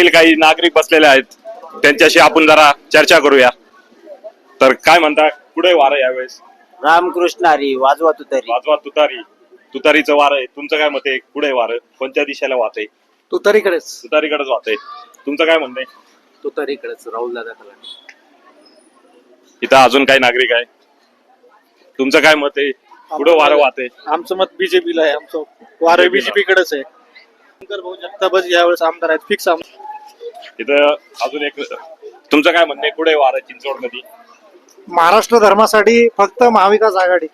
येथील काही नागरिक बसलेले आहेत. त्यांच्याशी आपण जरा चर्चा करूया. तर काय म्हणता कुठे वार आहे यावेळेस? रामकृष्ण हरी वाजवा तुतारी. वाजवा तुतारी. तुतारीचं वार आहे. तुमचं काय मत आहे? कुठे वार? कोणत्या दिशेला वाहत आहे? तुतारीकडेच. तुतारीकडेच वाहत आहे. तुमचं काय म्हणणं आहे? तुतारीकडेच राहुल दादा इथं अजून काही नागरिक आहे? तुमचं काय मत आहे? कुठं वारं वाहत आहे? आमचं मत बीजेपीला आहे. आमचं वारं BJP ला. बीजेपी कडेच आहे. शंकर भाऊ जगतापच यावेळेस आमदार आहेत. फिक्स इथं अजून एक तुमचं काय म्हणणं आहे? कुठे वार आहे चिंचवडमध्ये महाराष्ट्र धर्मासाठी फक्त महाविकास आघाडी.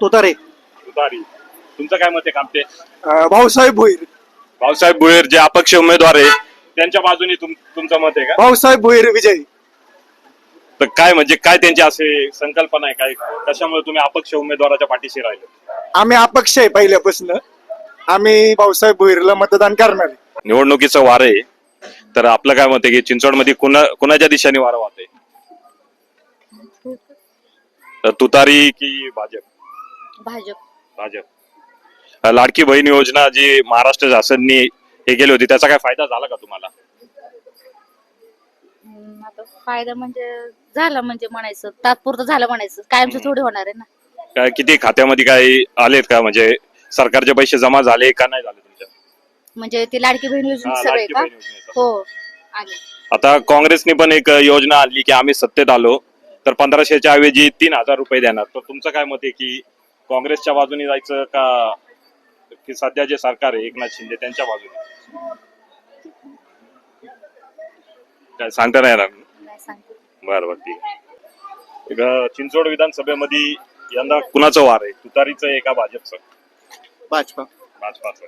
तुतारी. तुतारी. तुमचं काय मत आहे कामते अं, भाऊसाहेब भोईर. भाऊसाहेब भुयर जे अपक्ष उमेदवार आहे त्यांच्या बाजूने तुम- तुमचं मत आहे का? भाऊसाहेब भोईर विजयी. तर काय म्हणजे काय त्यांची असे संकल्पना आहे? काय कशामुळे तुम्ही अपक्ष उमेदवाराच्या पाठीशी राहिले? आम्ही अपक्ष आहे पहिल्यापासून. आम्ही भाऊसाहेब भोईरला मतदान करणार आहे. निवडणुकीचं वार आहे. तर आपलं काय मत आहे की चिंचवडमध्ये कुणा कुणाच्या दिशेने वारं वाहत आहे तर तुतारी की भाजप? भाजप. भाजप. लाडकी बहीण योजना जी महाराष्ट्र शासननी हे केली होती त्याचा काय फायदा झाला का तुम्हाला? हम्म, आता फायदा म्हणजे झाला म्हणजे म्हणायचं तात्पुरतं झालं म्हणायचं कायमचं थोडी होणार आहे ना. काय किती खात्यामध्ये काय आलेत का? म्हणजे सरकारचे पैसे जमा झाले का नाही झाले? म्हणजे ती लाडकी बहीण योजना हा, सगळे लाडकी का? बहीण योजनेचं. हो आले. आता काँग्रेसने पण एक योजना आणली की आम्ही सत्तेत आलो तर पंधराशेच्या ऐवजी तीन हजार रुपये देणार. तर तुमचं काय मत आहे की काँग्रेसच्या बाजूने जायचं का की सध्या जे सरकार आहे एकनाथ शिंदे त्यांच्या बाजूने? काय सांगता नाही येणार? नाही सांगते. बरं बरं ठीक आहे. एक, अं, चिंचवड विधानसभेमध्ये यंदा कुणाचं वार आहे? तुतारीचं आहे का भाजपचं? भाजपा. भाजपाचं.